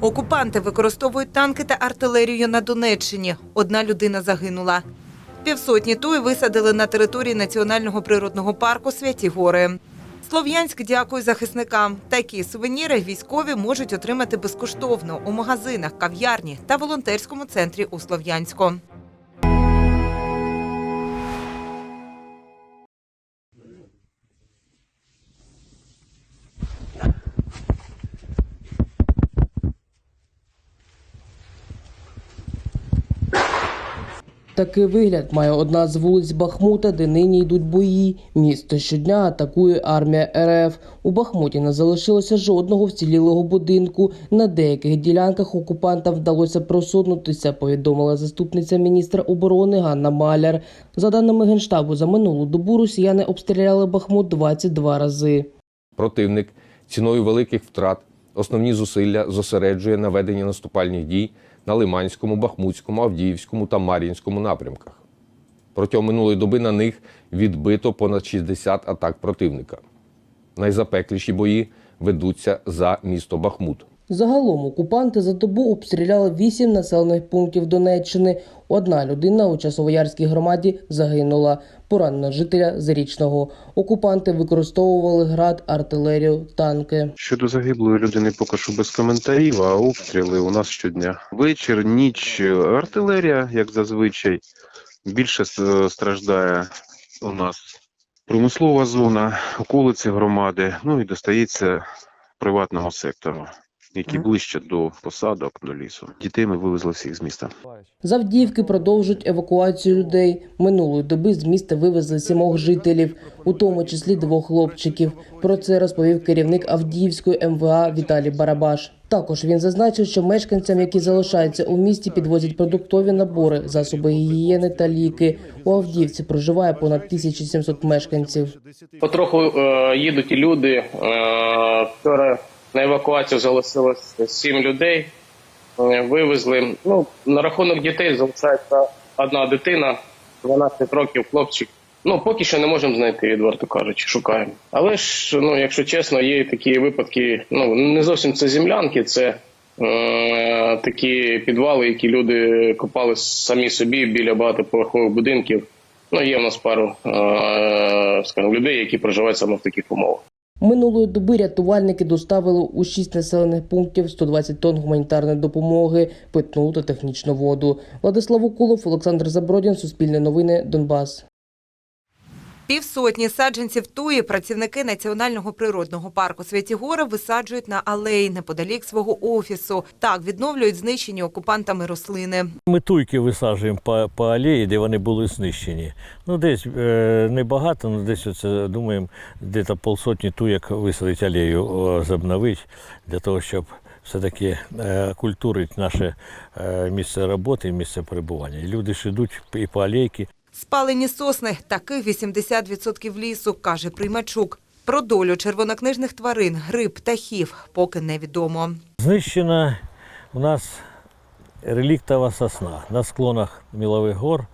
Окупанти використовують танки та артилерію на Донеччині. Одна людина загинула. Півсотні туй висадили на території національного природного парку Святі Гори. Слов'янськ дякує захисникам. Такі сувеніри військові можуть отримати безкоштовно у магазинах, кав'ярні та волонтерському центрі у Слов'янську. Такий вигляд має одна з вулиць Бахмута, де нині йдуть бої. Місто щодня атакує армія РФ. У Бахмуті не залишилося жодного вцілілого будинку. На деяких ділянках окупантам вдалося просунутися, повідомила заступниця міністра оборони Ганна Маляр. За даними генштабу, за минулу добу росіяни обстріляли Бахмут 22 рази. Противник ціною великих втрат основні зусилля зосереджує на веденні наступальних дій на Лиманському, Бахмутському, Авдіївському та Мар'їнському напрямках. Протягом минулої доби на них відбито понад 60 атак противника. Найзапекліші бої ведуться за місто Бахмут. Загалом окупанти за добу обстріляли вісім населених пунктів Донеччини. Одна людина у Часовоярській громаді загинула. Поранено жителя Зарічного. Окупанти використовували град, артилерію, танки. Щодо загиблої людини, поки що без коментарів, а обстріли у нас щодня. Вечір, ніч, артилерія, як зазвичай, більше страждає у нас промислова зона, околиці громади, ну і достається приватному сектору, який ближче до посадок, до лісу. Дітей ми вивезли всіх з міста. З Авдіївки продовжують евакуацію людей. Минулої доби з міста вивезли сімох жителів, у тому числі двох хлопчиків. Про це розповів керівник Авдіївської МВА Віталій Барабаш. Також він зазначив, що мешканцям, які залишаються у місті, підвозять продуктові набори, засоби гігієни та ліки. У Авдіївці проживає понад 1700 мешканців. Потроху е, їдуть і люди. Е, вчора на евакуацію залишилось сім людей. Вивезли. Ну, на рахунок дітей залишається одна дитина, 12 років, хлопчик. Ну, поки що не можемо знайти, відверто кажучи, шукаємо. Але ж, ну, якщо чесно, є такі випадки, ну, не зовсім це землянки, це е, такі підвали, які люди копали самі собі біля багатоповерхових будинків. Ну, є в нас пару е, скажімо, людей, які проживають саме в таких умовах. Минулої доби рятувальники доставили у шість населених пунктів 120 тонн гуманітарної допомоги, питну та технічну воду. Владислав Укулов, Олександр Забродін, Суспільне новини, Донбас. Півсотні саджанців туї працівники Національного природного парку Святі Гори висаджують на алеї неподалік свого офісу. Так відновлюють знищені окупантами рослини. Ми туйки висаджуємо по, по алеї, де вони були знищені. Ну, десь е, небагато, ну десь оце, думаємо, десь полсотні туєк висадити алею, о, забновити, для того, щоб все-таки е, культурити наше е, місце роботи місце перебування. Люди ж йдуть і по алейки, Спалені сосни таких 80% лісу, каже Приймачук. Про долю червонокнижних тварин, гриб, птахів поки невідомо. Знищена у нас реліктова сосна. На склонах мілових гор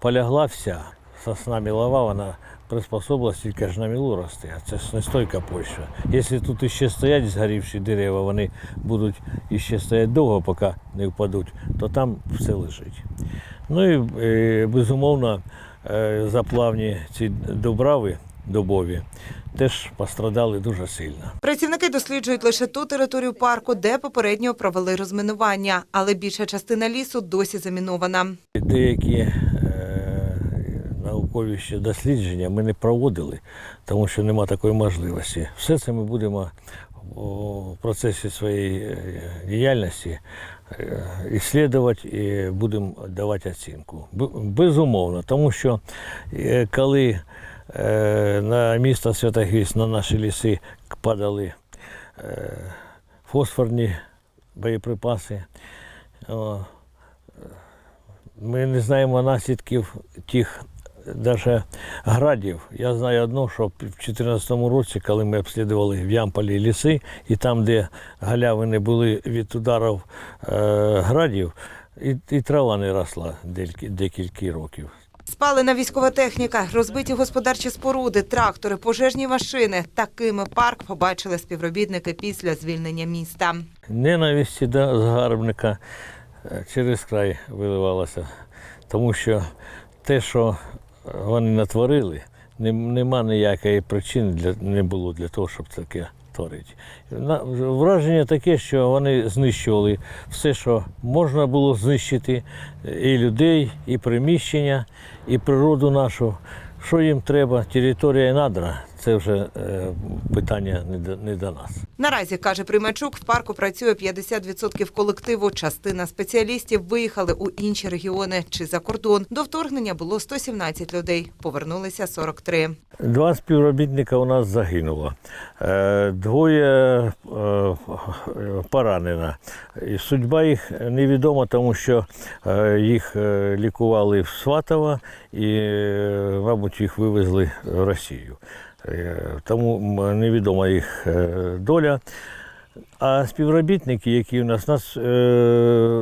полягла вся. Сосна мілова, вона приспособилась тільки ж на мілу рости, а це ж нестойка почва. Якщо тут іще стоять згорівші дерева, вони будуть іще стояти довго, поки не впадуть, то там все лежить. Ну і е, безумовно е, заплавні ці добрави добові теж пострадали дуже сильно. Працівники досліджують лише ту територію парку, де попередньо провели розмінування, але більша частина лісу досі замінована. Деякі е, наукові ще дослідження ми не проводили, тому що нема такої можливості. Все це ми будемо у процесі своєї е, діяльності е, іслідувати і будемо давати оцінку. Безумовно, тому що е, коли на місто Святогвість, на наші ліси падали фосфорні боєприпаси, ми не знаємо наслідків тих навіть градів. Я знаю одно, що в 2014 році, коли ми обслідували в Ямполі ліси, і там, де галявини були від ударів е, градів, і, і трава не росла декілька, років. Спалена військова техніка, розбиті господарчі споруди, трактори, пожежні машини. Такими парк побачили співробітники після звільнення міста. Ненависті до загарбника е, через край виливалася, тому що те, що вони натворили, нема ніякої причини для, не було для того, щоб таке творити. Враження таке, що вони знищували все, що можна було знищити, і людей, і приміщення, і природу нашу. Що їм треба, територія надра, це вже е, питання не до, не до нас. Наразі каже Примачук, в парку працює 50% колективу. Частина спеціалістів виїхали у інші регіони чи за кордон. До вторгнення було 117 людей. Повернулися 43. Два співробітника у нас загинуло. Е, Двоє е, поранено. Судьба їх невідома, тому що їх лікували в Сватово і, мабуть, їх вивезли в Росію. Е, Тому невідома їх е, доля. А співробітники, які у нас, у нас е,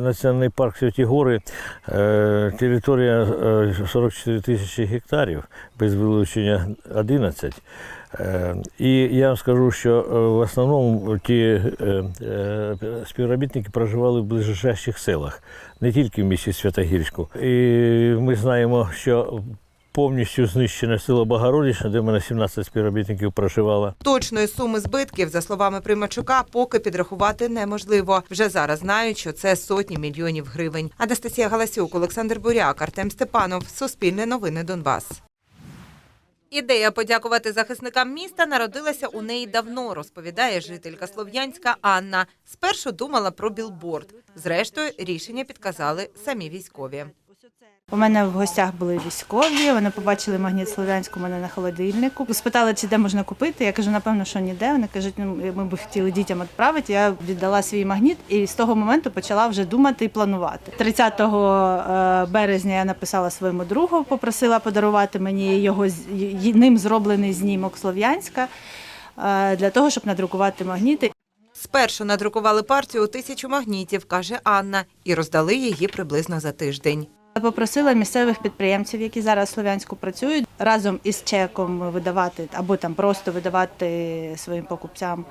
Національний парк Святі Гори, е, територія е, 44 тисячі гектарів, без вилучення 11. Е, і я вам скажу, що е, в основному ті е, е, співробітники проживали в ближайших селах, не тільки в місті Святогірську. І ми знаємо, що повністю знищене село Богородичне, де мене 17 співробітників проживало. Точної суми збитків, за словами Примачука, поки підрахувати неможливо. Вже зараз знають, що це сотні мільйонів гривень. Анастасія Галасюк, Олександр Буряк, Артем Степанов. Суспільне новини Донбас. Ідея подякувати захисникам міста народилася у неї давно, розповідає жителька Слов'янська Анна. Спершу думала про білборд. Зрештою, рішення підказали самі військові. У мене в гостях були військові. Вони побачили магніт слов'янську у мене на холодильнику. Спитали, чи де можна купити. Я кажу, напевно, що ніде. Вони кажуть, ну ми б хотіли дітям відправити. Я віддала свій магніт і з того моменту почала вже думати і планувати. 30 е, березня я написала своєму другу, попросила подарувати мені його ним зроблений знімок Слов'янська е, для того, щоб надрукувати магніти. Спершу надрукували партію у тисячу магнітів, каже Анна, і роздали її приблизно за тиждень. Попросила місцевих підприємців, які зараз в Слов'янську працюють, разом із чеком видавати або там просто видавати своїм покупцям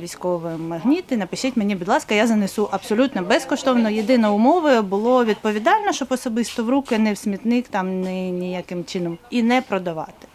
військовим магніти. Напишіть мені, будь ласка, я занесу абсолютно безкоштовно. Єдина умова було відповідально, щоб особисто в руки, не в смітник, там ні, ніяким чином і не продавати.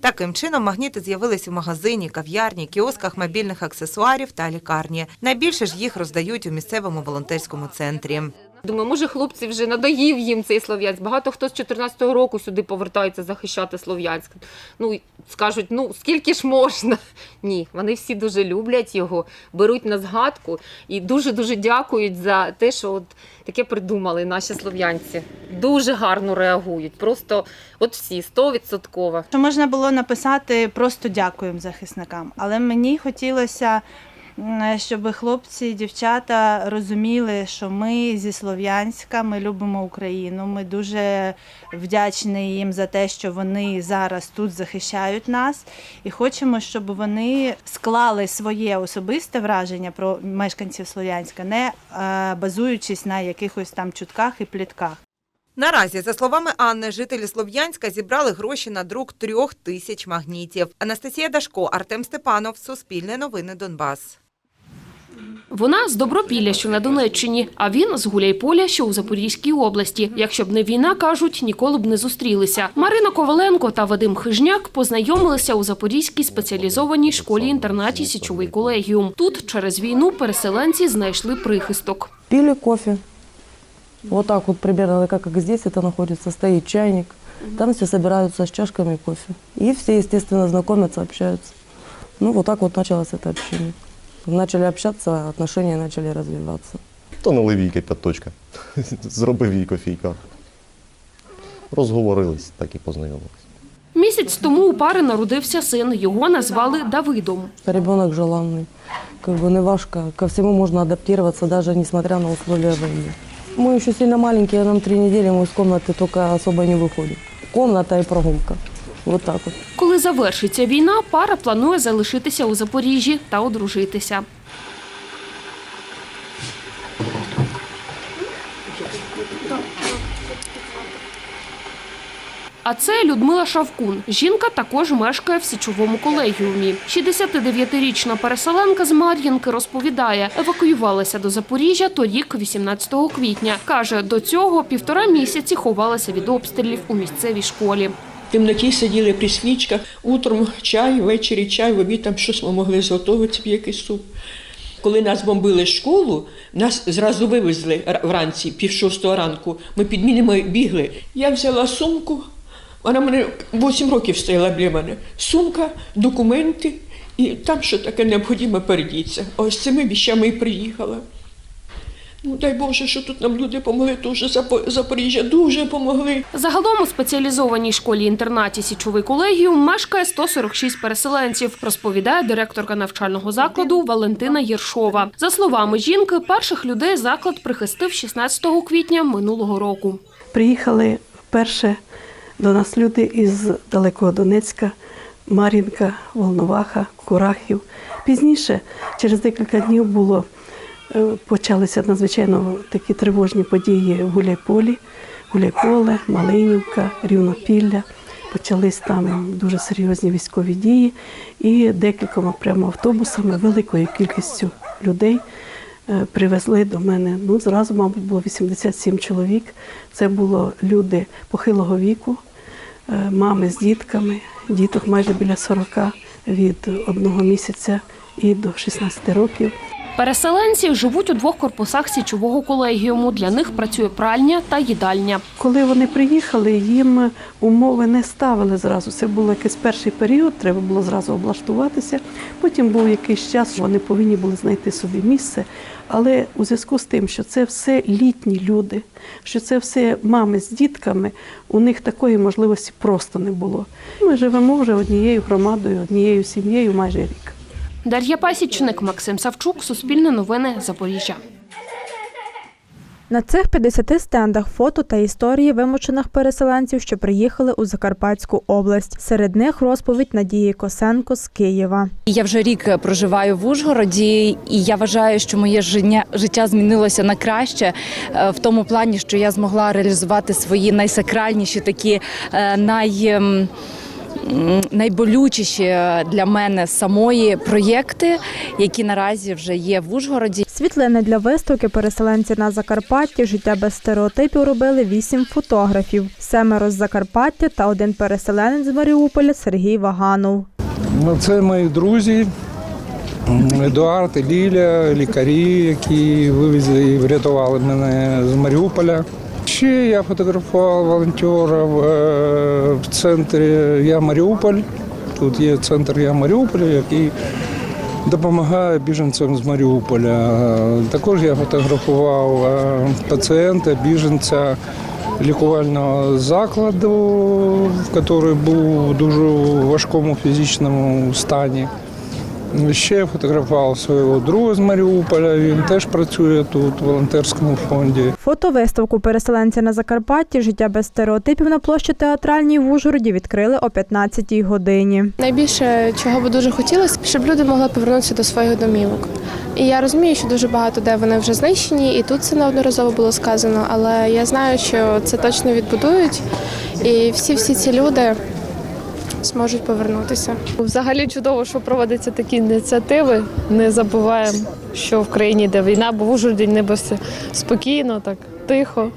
Таким чином магніти з'явились у магазині, кав'ярні, кіосках мобільних аксесуарів та лікарні. Найбільше ж їх роздають у місцевому волонтерському центрі. Думаю, може, хлопці вже надоїв їм цей Слов'янськ. Багато хто з 14-го року сюди повертається захищати Слов'янськ. Ну, скажуть, ну скільки ж можна? Ні, вони всі дуже люблять його, беруть на згадку і дуже-дуже дякують за те, що от таке придумали наші слов'янці. Дуже гарно реагують. Просто от всі, стовідсотково. Що можна було написати просто дякуємо захисникам, але мені хотілося. М, Щоб хлопці і дівчата розуміли, що ми зі Слов'янська, ми любимо Україну. Ми дуже вдячні їм за те, що вони зараз тут захищають нас, і хочемо, щоб вони склали своє особисте враження про мешканців Слов'янська, не е, базуючись на якихось там чутках і плітках. Наразі, за словами Анни, жителі Слов'янська зібрали гроші на друк трьох тисяч магнітів. Анастасія Дашко, Артем Степанов, Суспільне новини Донбас. Вона з Добропілля, що на Донеччині, а він з Гуляйполя, що у Запорізькій області. Якщо б не війна, кажуть, ніколи б не зустрілися. Марина Коваленко та Вадим Хижняк познайомилися у Запорізькій спеціалізованій школі-інтернаті Січовий колегіум. Тут через війну переселенці знайшли прихисток. Пили кофе. Вот так вот примерно, как здесь это находится, стоит чайник. Там все собираются с чашками кофе. И все, естественно, знакомятся, общаются. Ну, вот так вот началось это общение. Начали общаться, отношения начали развиваться. То налив їй кипяточка. Зробив їй кофійка. Розговорились, так і познайомились. Місяць тому у пари народився син. Його назвали Давидом. Ребенок желанный. Как бы не важко. Ко всему можно адаптироваться, даже несмотря на условия войны. Мы еще сильно маленькие, нам три недели, мы из комнаты только особо не выходим. Комната и прогулка. Вот так вот. Коли завершиться війна, пара планує залишитися у Запоріжжі та одружитися. А це Людмила Шавкун. Жінка також мешкає в січовому колегіумі. 69-річна переселенка з Мар'їнки розповідає, евакуювалася до Запоріжжя торік, 18 квітня. Каже, до цього півтора місяці ховалася від обстрілів у місцевій школі. Темноті сиділи при свічках, утром чай, ввечері чай, в обід там щось ми могли зготувати якийсь суп. Коли нас бомбили школу, нас зразу вивезли вранці, пів шостого ранку. Ми під мінами бігли. Я взяла сумку, вона мене 8 років стояла біля мене. Сумка, документи, і там що таке необхідно передіться. Ось цими віщами і приїхала. Ну, дай Боже, що тут нам люди помогли, дуже Запо- Запоріжжя дуже помогли. Загалом у спеціалізованій школі-інтернаті Січовий колегіум мешкає 146 переселенців, розповідає директорка навчального закладу Валентина Єршова. За словами жінки, перших людей заклад прихистив 16 квітня минулого року. Приїхали вперше до нас люди із далекого Донецька, Мар'їнка, Волноваха, Курахів. Пізніше, через декілька днів, було, почалися надзвичайно такі тривожні події в Гуляйполі, Гуляйполе, Малинівка, Рівнопілля. Почались там дуже серйозні військові дії, і декількома прямо автобусами, великою кількістю людей е, привезли до мене. Ну, зразу, мабуть, було 87 чоловік. Це було люди похилого віку, е, мами з дітками, діток майже біля 40 від одного місяця і до 16 років. Переселенці живуть у двох корпусах Січового колегіуму. Для них працює пральня та їдальня. Коли вони приїхали, їм умови не ставили зразу. Це був якийсь перший період, треба було зразу облаштуватися. Потім був якийсь час, вони повинні були знайти собі місце. Але у зв'язку з тим, що це все літні люди, що це все мами з дітками, у них такої можливості просто не було. Ми живемо вже однією громадою, однією сім'єю майже рік. Дар'я Пасічник, Максим Савчук, Суспільне новини, Запоріжжя. На цих 50 стендах фото та історії вимушених переселенців, що приїхали у Закарпатську область. Серед них розповідь Надії Косенко з Києва. Я вже рік проживаю в Ужгороді, і я вважаю, що моє життя, життя змінилося на краще е, в тому плані, що я змогла реалізувати свої найсакральніші такі е, най. Найболючіші для мене самої проєкти, які наразі вже є в Ужгороді. Світлини для виставки переселенці на Закарпатті життя без стереотипів робили вісім фотографів: семеро з Закарпаття та один переселенець з Маріуполя Сергій Ваганов. Ну, це мої друзі. Едуард Ліля, лікарі, які вивезли і врятували мене з Маріуполя. Ще я фотографував волонтерів е, в центрі Я Маріуполь. Тут є центр Я Маріуполь, який допомагає біженцям з Маріуполя. Також я фотографував е, пацієнта, біженця лікувального закладу, який був у дуже важкому фізичному стані. Ще я фотографував свого друга з Маріуполя. Він теж працює тут в волонтерському фонді. Фотовиставку переселенці на Закарпатті життя без стереотипів на площі театральній в Ужгороді відкрили о 15-й годині. Найбільше чого би дуже хотілося, щоб люди могли повернутися до своїх домівок. І я розумію, що дуже багато де вони вже знищені, і тут це неодноразово було сказано. Але я знаю, що це точно відбудують, і всі всі ці люди зможуть повернутися. Взагалі чудово, що проводяться такі ініціативи. Не забуваємо, що в країні йде війна, бо в Ужгороді все спокійно, так тихо.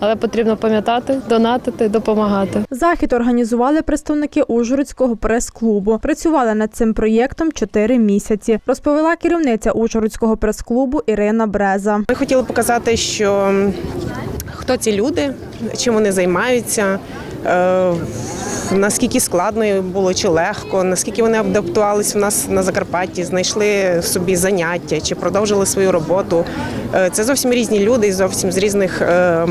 Але потрібно пам'ятати, донатити, допомагати. Захід організували представники Ужгородського прес-клубу. Працювали над цим проєктом чотири місяці, розповіла керівниця Ужгородського прес-клубу Ірина Бреза. Ми хотіли показати, що хто ці люди, чим вони займаються, е, наскільки складно було чи легко, наскільки вони адаптувалися в нас на Закарпатті, знайшли собі заняття чи продовжили свою роботу. Е, Це зовсім різні люди, зовсім з різних е,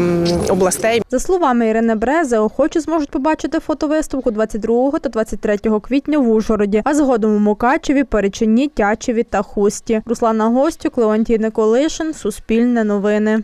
областей. За словами Ірини Брези, охочі зможуть побачити фотовиставку 22 та 23 квітня в Ужгороді, а згодом у Мукачеві, Перечині, Тячеві та Хусті. Руслана Гостюк, Леонтій Николишин, Суспільне новини.